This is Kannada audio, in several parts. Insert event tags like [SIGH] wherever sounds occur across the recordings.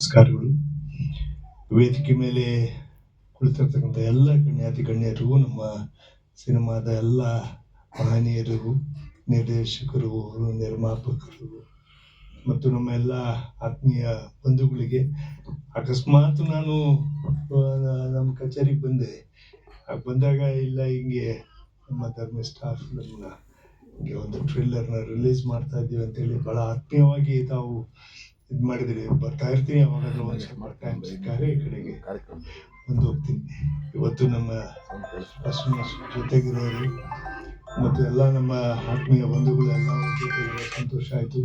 ನಮಸ್ಕಾರಗಳು. ವೇದಿಕೆ ಮೇಲೆ ಕುಳಿತಿರ್ತಕ್ಕಂಥ ಎಲ್ಲ ಗಣ್ಯಾತಿ ಗಣ್ಯರಿಗೂ ನಮ್ಮ ಸಿನಿಮಾದ ಎಲ್ಲ ಮಹನೀಯರಿಗೂ ನಿರ್ದೇಶಕರು, ನಿರ್ಮಾಪಕರು ಮತ್ತು ನಮ್ಮ ಎಲ್ಲ ಆತ್ಮೀಯ ಬಂಧುಗಳಿಗೆ ಅಕಸ್ಮಾತ್ ನಾನು ನಮ್ಮ ಕಚೇರಿಗೆ ಬಂದೆ. ಬಂದಾಗ ಇಲ್ಲ, ಹಿಂಗೆ ನಮ್ಮ ಧರ್ಮ ಸ್ಟಾರ್ ಫಿಲ್ಮ್ನ ಒಂದು ಟ್ರಿಲ್ಲರ್ನ ರಿಲೀಸ್ ಮಾಡ್ತಾ ಇದ್ದೀವಿ ಅಂತೇಳಿ ಭಾಳ ಆತ್ಮೀಯವಾಗಿ ತಾವು ಇದು ಮಾಡಿದ್ರಿ ಬರ್ತಾ ಇರ್ತೀನಿ ಅವಾಗಾದ್ರೂ ಒಂದು ಸ್ವಲ್ಪ ಟೈಮ್ ಸಿಕ್ಕಾಗ ಈ ಕಡೆಗೆ ಬಂದು ಹೋಗ್ತೀನಿ ಇವತ್ತು ನಮ್ಮ ಅಶ್ವಿನ ಜೊತೆಗಿರೋರು ಮತ್ತು ಎಲ್ಲ ನಮ್ಮ ಆತ್ಮೀಯ ಬಂಧುಗಳೆಲ್ಲ ಜೊತೆಗಿರೋ ಸಂತೋಷ ಆಯಿತು.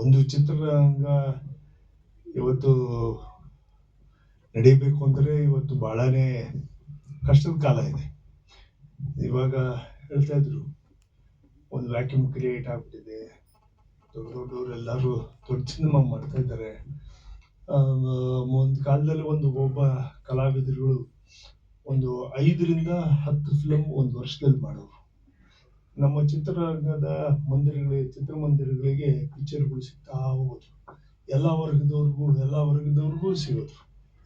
ಒಂದು ಚಿತ್ರರಂಗ ಇವತ್ತು ನಡೀಬೇಕು ಅಂದರೆ ಇವತ್ತು ಭಾಳನೇ ಕಷ್ಟದ ಕಾಲ ಇದೆ. ಇವಾಗ ಹೇಳ್ತಾ ಇದ್ರು ಒಂದು ವ್ಯಾಕ್ಯೂಮ್ ಕ್ರಿಯೇಟ್ ಆಗ್ಬಿಟ್ಟಿದೆ. ದೊಡ್ಡ ದೊಡ್ಡವರು ಎಲ್ಲರೂ ದೊಡ್ಡ ಸಿನಿಮಾ ಮಾಡ್ತಾ ಇದ್ದಾರೆ. ಒಂದು ಕಾಲದಲ್ಲಿ ಒಂದು ಒಬ್ಬ ಕಲಾವಿದರುಗಳು ಒಂದು ಐದರಿಂದ ಹತ್ತು ಫಿಲಮ್ ಒಂದು ವರ್ಷದಲ್ಲಿ ಮಾಡೋರು. ನಮ್ಮ ಚಿತ್ರರಂಗದ ಮಂದಿರಗಳಿಗೆ, ಚಿತ್ರಮಂದಿರಗಳಿಗೆ ಪಿಕ್ಚರ್ಗಳು ಸಿಗ್ತಾ ಹೋಗೋದು ಎಲ್ಲ ವರ್ಗದವ್ರಿಗೂ ಎಲ್ಲ ವರ್ಗದವ್ರಿಗೂ ಸಿಗೋದು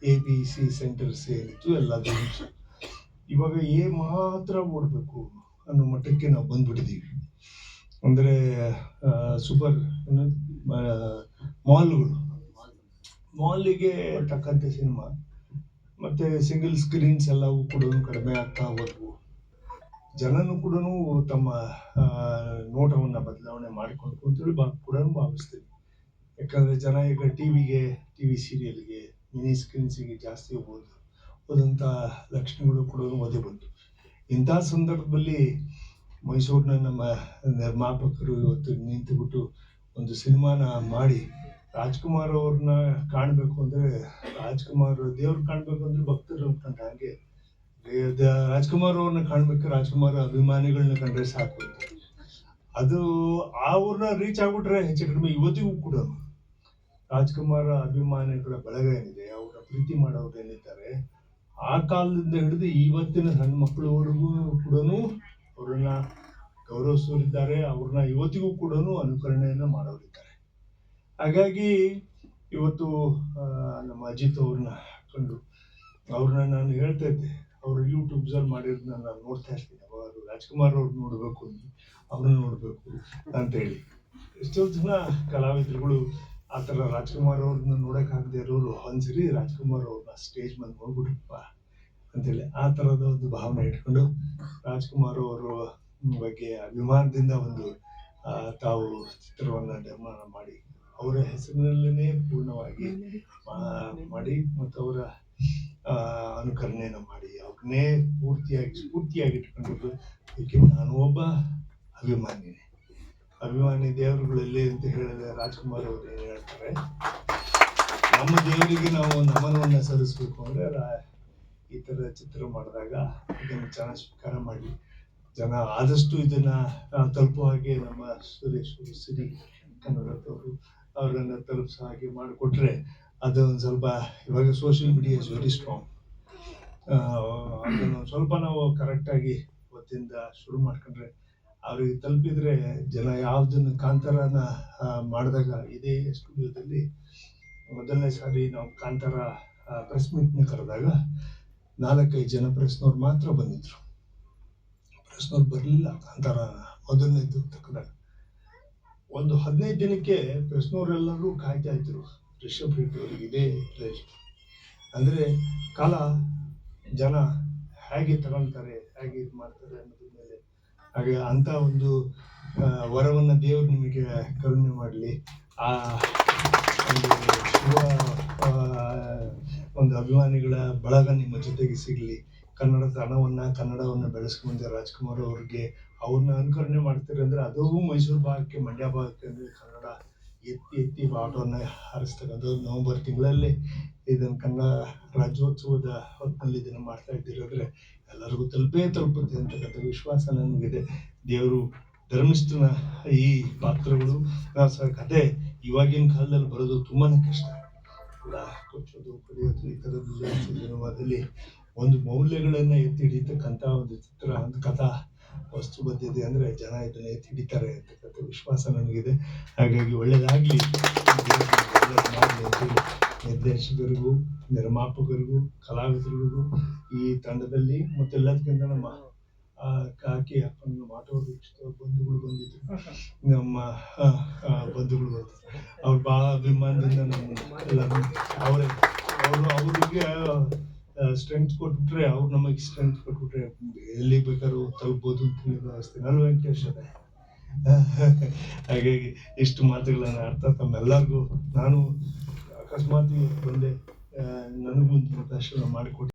ಎ ಬಿ ಸಿ ಸೆಂಟರ್ಸ್ ಏನಿತ್ತು ಎಲ್ಲದೂ. ಇವಾಗ ಏ ಮಾತ್ರ ಓಡಬೇಕು ಅನ್ನೋ ಮಟ್ಟಕ್ಕೆ ನಾವು ಬಂದ್ಬಿಟ್ಟಿದ್ದೀವಿ. ಅಂದರೆ ಸೂಪರ್ ಮಾಲ್ಗಳು ಮಾಲಿಗೆ ತಕ್ಕಂತೆ ಸಿನಿಮಾ ಮತ್ತೆ ಸಿಂಗಲ್ ಸ್ಕ್ರೀನ್ಸ್ ಎಲ್ಲವೂ ಕೂಡ ಕಡಿಮೆ ಆಗ್ತಾ ಹೋದವು. ಜನನು ಕೂಡ ತಮ್ಮ ನೋಟವನ್ನು ಬದಲಾವಣೆ ಮಾಡಿಕೊಂಡು ಅಂತೇಳಿ ಬಾ, ಕೂಡ ಭಾವಿಸ್ತೀವಿ. ಯಾಕಂದರೆ ಜನ ಈಗ ಟಿವಿಗೆ, ಟಿವಿ ಸೀರಿಯಲ್ಗೆ ಮಿನಿ ಸ್ಕ್ರೀನ್ಸಿಗೆ ಜಾಸ್ತಿ ಹೋಗೋದು ಹೋದಂಥ ಲಕ್ಷಣಗಳು ಕೂಡ ಒದೆ ಬಂತು. ಇಂಥ ಸಂದರ್ಭದಲ್ಲಿ ಮೈಸೂರಿನ ನಮ್ಮ ನಿರ್ಮಾಪಕರು ಇವತ್ತು ನಿಂತುಬಿಟ್ಟು ಒಂದು ಸಿನಿಮಾನ ಮಾಡಿ ರಾಜ್ಕುಮಾರ್ ಅವ್ರನ್ನ ಕಾಣಬೇಕು ಅಂದ್ರೆ ರಾಜ್ಕುಮಾರ್, ದೇವ್ರು ಕಾಣಬೇಕು ಅಂದ್ರೆ ಭಕ್ತರು ಅಂತ ಹಾಗೆ ರಾಜ್ಕುಮಾರ್ ಅವ್ರನ್ನ ಕಾಣ್ಬೇಕು, ರಾಜ್ಕುಮಾರ್ ಅಭಿಮಾನಿಗಳನ್ನ ಕಂಡ್ರೆ ಸಾಕು. ಅದು ಅವ್ರನ್ನ ರೀಚ್ ಆಗ್ಬಿಟ್ರೆ ಹೆಚ್ಚು ಕಡಿಮೆ ಇವತ್ತಿಗೂ ಕೂಡ ರಾಜ್ಕುಮಾರ್ ಅಭಿಮಾನಿಗಳ ಬಳಗ ಏನಿದೆ ಅವರ ಪ್ರೀತಿ ಮಾಡೋರು ಏನಿದ್ದಾರೆ, ಆ ಕಾಲದಿಂದ ಹಿಡಿದು ಇವತ್ತಿನ ಸಣ್ಣ ಮಕ್ಕಳವರೆಗೂ ಕೂಡ ಅವ್ರನ್ನ ಗೌರವಿಸೋರಿದ್ದಾರೆ ಅವ್ರನ್ನ ಇವತ್ತಿಗೂ ಕೂಡ ಅನುಕರಣೆಯನ್ನ ಮಾಡೋರಿದ್ದಾರೆ. ಹಾಗಾಗಿ ಇವತ್ತು ನಮ್ಮ ಅಜಿತ್ ಅವ್ರನ್ನ ಹಾಕೊಂಡು ಅವ್ರನ್ನ ನಾನು ಹೇಳ್ತಾ ಇದ್ದೆ, ಅವರು ಯೂಟ್ಯೂಬ್ಸಲ್ಲಿ ಮಾಡಿರೋದನ್ನ ನಾನು ನೋಡ್ತಾ ಇರ್ತೀನಿ ಅವರು ರಾಜ್ಕುಮಾರ್ ಅವ್ರು ನೋಡಬೇಕು ಅವ್ರನ್ನ ನೋಡಬೇಕು ಅಂತೇಳಿ ಎಷ್ಟೋ ಜನ ಕಲಾವಿದರುಗಳು ಆ ಥರ ರಾಜ್ಕುಮಾರ್ ಅವ್ರನ್ನ ನೋಡೋಕ್ಕಾಗದೇ ಇರೋರು, ಒಂದ್ಸರಿ ರಾಜ್ಕುಮಾರ್ ಅವ್ರನ್ನ ಸ್ಟೇಜ್ ಮೇಲೆ ನೋಡ್ಬಿಟ್ರಪ್ಪ ಅಂತೇಳಿ ಆ ಥರದ ಒಂದು ಭಾವನೆ ಇಟ್ಕೊಂಡು ರಾಜ್ಕುಮಾರ್ ಅವರು ಬಗ್ಗೆ ಅಭಿಮಾನದಿಂದ ಒಂದು ತಾವು ಚಿತ್ರವನ್ನು ನಿರ್ಮಾಣ ಮಾಡಿ, ಅವರ ಹೆಸರಿನಲ್ಲೇ ಪೂರ್ಣವಾಗಿ ಮಾಡಿ ಮತ್ತು ಅವರ ಅನುಕರಣೆಯನ್ನು ಮಾಡಿ, ಅವ್ರನ್ನೇ ಪೂರ್ತಿಯಾಗಿ, ಸ್ಫೂರ್ತಿಯಾಗಿ ಇಟ್ಕೊಂಡಿದ್ದು ಏಕೆಂದ್ರೆ ನಾನು ಒಬ್ಬ ಅಭಿಮಾನಿ ಅಭಿಮಾನಿ ದೇವರುಗಳಲ್ಲಿ ಅಂತ ಹೇಳಿದ್ರೆ ರಾಜ್ಕುಮಾರ್ ಅವರು ಹೇಳ್ತಾರೆ, ನಮ್ಮ ದೇವರಿಗೆ ನಾವು ನಮನವನ್ನ ಸಲ್ಲಿಸ್ಬೇಕು ಅಂದರೆ ಈ ಥರ ಚಿತ್ರ ಮಾಡಿದಾಗ ಇದನ್ನು ಚೆನ್ನಾಗಿ ಸ್ವೀಕಾರ ಮಾಡಿ ಜನ ಆದಷ್ಟು ಇದನ್ನ ತಲುಪೋ ಹಾಗೆ ನಮ್ಮ ಸುರೇಶ್ ಸಿರಿ ಕನ್ನಡದವರು ಅವರನ್ನ ತಲುಪಿಸೋ ಹಾಗೆ ಮಾಡಿಕೊಟ್ರೆ ಅದು ಒಂದು ಸ್ವಲ್ಪ, ಇವಾಗ social media is very strong ಅದನ್ನು ಸ್ವಲ್ಪ ನಾವು ಕರೆಕ್ಟಾಗಿ ಇವತ್ತಿಂದ ಶುರು ಮಾಡ್ಕೊಂಡ್ರೆ ಅವ್ರಿಗೆ ತಲುಪಿದ್ರೆ ಜನ ಯಾವುದನ್ನು ಕಾಂತಾರನ ಮಾಡಿದಾಗ ಇದೇ ಸ್ಟುಡಿಯೋದಲ್ಲಿ ಮೊದಲನೇ ಸಾರಿ ನಾವು ಕಾಂತಾರ ಪ್ರೆಸ್ ಮೀಟ್ನ ಕರೆದಾಗ ನಾಲ್ಕೈದು ಜನ ಪ್ರೆಸ್ನವ್ರು ಮಾತ್ರ ಬಂದಿದ್ರು. ಪ್ರೆಸ್ನವ್ರು ಬರಲಿಲ್ಲ. ಅಂತಾರ ಮೊದಲನೇದು ತಕ್ಕದಾಗ ಒಂದು ಹದಿನೈದು ದಿನಕ್ಕೆ ಪ್ರೆಸ್ನವರೆಲ್ಲರೂ ಕಾಯ್ತಾ ಇದ್ರು. ರಿಷಬ್ ರೆಡ್ಡಿ ಅವರಿಗೆ ಇದೇ ಪ್ಲೇಸ್ ಅಂದರೆ ಕಾಲ ಜನ ಹೇಗೆ ತಗೊಳ್ತಾರೆ, ಹೇಗೆ ಇದು ಮಾಡ್ತಾರೆ ಅನ್ನೋದ್ರ ಮೇಲೆ. ಹಾಗೆ ಅಂತ ಒಂದು ವರವನ್ನು ದೇವರು ನಿಮಗೆ ಕರುಣೆ ಮಾಡಲಿ. ಆ, ಒಂದು ಶುಭ ಒಂದು ಅಭಿಮಾನಿಗಳ ಬಳಗ ನಿಮ್ಮ ಜೊತೆಗೆ ಸಿಗಲಿ. ಕನ್ನಡ ತಾಣವನ್ನ ಕನ್ನಡವನ್ನ ಬೆಳೆಸ್ಕೊಂಡ್ಬಂದ ರಾಜ್ಕುಮಾರ್ ಅವ್ರಿಗೆ ಅವ್ರನ್ನ ಅನುಕರಣೆ ಮಾಡ್ತೀರಿ ಅಂದ್ರೆ ಅದು ಮೈಸೂರು ಭಾಗಕ್ಕೆ, ಮಂಡ್ಯ ಭಾಗಕ್ಕೆ ಅಂದ್ರೆ ಕನ್ನಡ ಎತ್ತಿ ಎತ್ತಿ ಬಾಟವನ್ನ ಹಾರಿಸ್ತಕ್ಕಂಥದ್ದು ನವೆಂಬರ್ ತಿಂಗಳಲ್ಲಿ. ಇದನ್ನು ಕನ್ನಡ ರಾಜ್ಯೋತ್ಸವದ ಹೊತ್ತಿನಲ್ಲಿ ಇದನ್ನು ಮಾಡ್ತಾ ಇದ್ದಿರೋದ್ರೆ ಎಲ್ಲರಿಗೂ ತಲುಪೇ ತಲುಪುತ್ತೆ ಅಂತಕ್ಕಂಥ ವಿಶ್ವಾಸ ನನಗಿದೆ. ದೇವರು ಧರ್ಮಿಷ್ಠನ ಈ ಪಾತ್ರಗಳು. ಕತೆ ಇವಾಗಿನ ಕಾಲದಲ್ಲಿ ಬರೋದು ತುಂಬಾ ಕಷ್ಟ. ಎಲ್ಲ ಕೊಚ್ಚೋದು ಕೊರೆಯೋದು ಈ ಥರದ್ದು ಒಂದು ಮೌಲ್ಯಗಳನ್ನ ಎತ್ತಿ ಹಿಡಿತಕ್ಕಂಥ ಒಂದು ಚಿತ್ರ, ಒಂದು ಕಥಾ, ವಸ್ತು ಬಂದಿದೆ ಅಂದ್ರೆ ಜನ ಇದನ್ನು ಎತ್ತಿ ಹಿಡಿತಾರೆ ಅಂತಕ್ಕಂಥ ವಿಶ್ವಾಸ ನನಗಿದೆ. ಹಾಗಾಗಿ ಒಳ್ಳೇದಾಗ್ಲಿ. [LAUGHS] ನಿರ್ದೇಶಕರಿಗೂ, ನಿರ್ಮಾಪಕರಿಗೂ, ಕಲಾವಿದರಿಗೂ ಈ ತಂಡದಲ್ಲಿ ಮತ್ತೆಲ್ಲದಕ್ಕಿಂತ ನಮ್ಮ ಕಾಕಿ ಅಪ್ಪನ ಆಟೋ ರಿಕ್ಷಾ ಬಂಧುಗಳು ಬಂದಿದ್ರು. ನಮ್ಮ ಬಂಧುಗಳು ಬಂದರು ಅವ್ರು ಭಾಳ ಅಭಿಮಾನದಿಂದ ನಮ್ಮ ಅವರೇ, ಅವರು ಅವರಿಗೆ ಸ್ಟ್ರೆಂತ್ ಕೊಟ್ಬಿಟ್ರೆ ಅವ್ರು ನಮಗೆ ಸ್ಟ್ರೆಂತ್ ಕೊಟ್ಬಿಟ್ರೆ ಎಲ್ಲಿ ಬೇಕಾದ್ರೂ ತಲುಪ್ಬೋದು ಅಂತ ಅಲ್ವ ವೆಂಕಟೇಶ್ ಅದೇ ಹಾಗಾಗಿ ಇಷ್ಟು ಮಾತುಗಳನ್ನ ಆಡ್ತಾ ತಮ್ಮೆಲ್ಲರಿಗೂ ನಾನು ಅಕಸ್ಮಾತ್ ಬಂದೆ ನನಗೊಂದು ನನಗೂ ಒಂದು ಅವಕಾಶ ಮಾಡಿಕೊಟ್ಟು